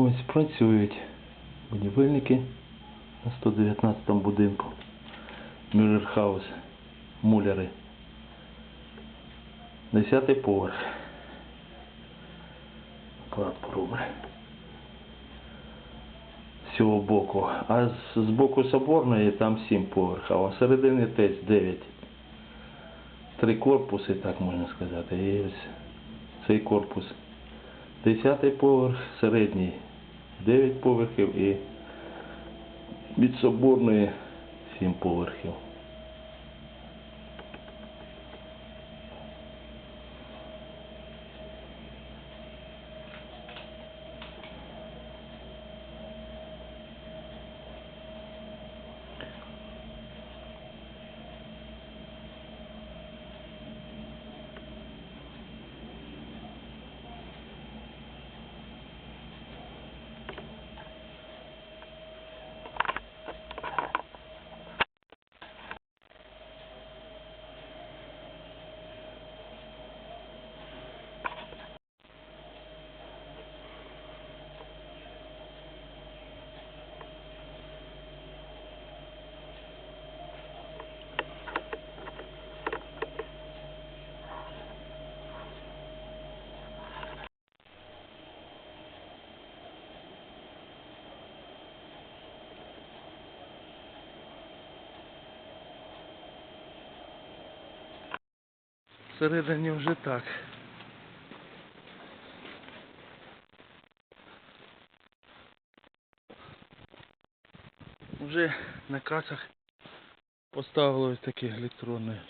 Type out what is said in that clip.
Ось працюють будівельники на 119 будинку. Мюллерхаус. Муляри. Десятий поверх. Клад порубли. З цього боку. А з, боку соборної там 7 поверхів, а середини теж 9. Три корпуси, так можна сказати. І ось цей корпус. Десятий поверх, середній 9 поверхів і від соборної 7 поверхів. Всередині вже так. Вже на касах поставили ось такі електронні.